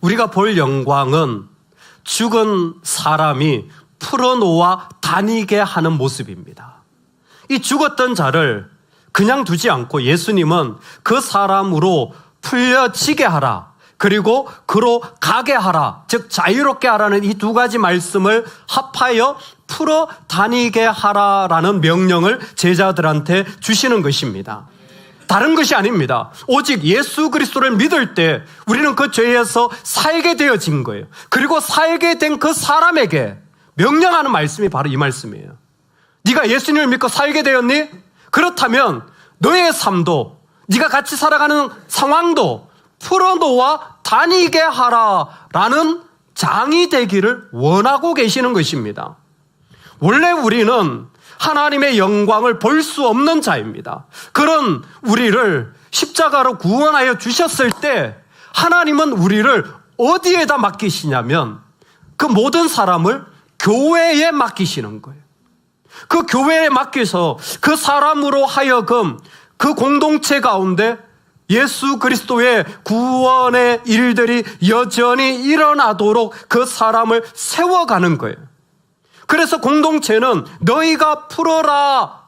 우리가 볼 영광은 죽은 사람이 풀어놓아 다니게 하는 모습입니다. 이 죽었던 자를 그냥 두지 않고 예수님은 그 사람으로 풀려지게 하라. 그리고 그로 가게 하라. 즉, 자유롭게 하라는 이 두 가지 말씀을 합하여 풀어 다니게 하라라는 명령을 제자들한테 주시는 것입니다. 다른 것이 아닙니다. 오직 예수 그리스도를 믿을 때 우리는 그 죄에서 살게 되어진 거예요. 그리고 살게 된 그 사람에게 명령하는 말씀이 바로 이 말씀이에요. 네가 예수님을 믿고 살게 되었니? 그렇다면 너의 삶도 네가 같이 살아가는 상황도 풀어놓아 다니게 하라라는 장이 되기를 원하고 계시는 것입니다. 원래 우리는 하나님의 영광을 볼 수 없는 자입니다. 그런 우리를 십자가로 구원하여 주셨을 때 하나님은 우리를 어디에다 맡기시냐면 그 모든 사람을 교회에 맡기시는 거예요. 그 교회에 맡겨서 그 사람으로 하여금 그 공동체 가운데 예수 그리스도의 구원의 일들이 여전히 일어나도록 그 사람을 세워가는 거예요. 그래서 공동체는 너희가 풀어라.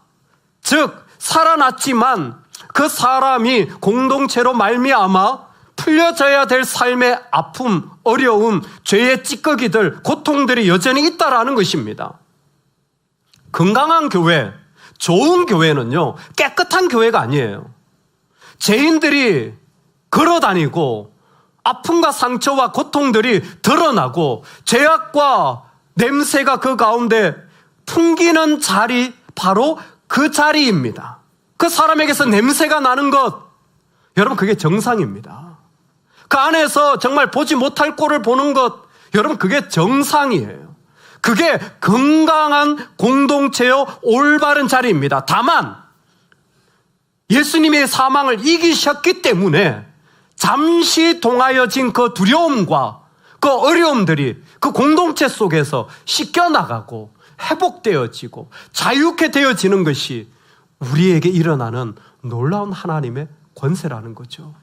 즉, 살아났지만 그 사람이 공동체로 말미암아 풀려져야 될 삶의 아픔, 어려움, 죄의 찌꺼기들, 고통들이 여전히 있다라는 것입니다. 건강한 교회, 좋은 교회는요, 깨끗한 교회가 아니에요. 죄인들이 걸어 다니고 아픔과 상처와 고통들이 드러나고 죄악과 냄새가 그 가운데 풍기는 자리 바로 그 자리입니다. 그 사람에게서 냄새가 나는 것 여러분 그게 정상입니다. 그 안에서 정말 보지 못할 꼴을 보는 것 여러분 그게 정상이에요. 그게 건강한 공동체요 올바른 자리입니다. 다만 예수님의 사망을 이기셨기 때문에 잠시 동하여진 그 두려움과 그 어려움들이 그 공동체 속에서 씻겨나가고 회복되어지고 자유케 되어지는 것이 우리에게 일어나는 놀라운 하나님의 권세라는 거죠.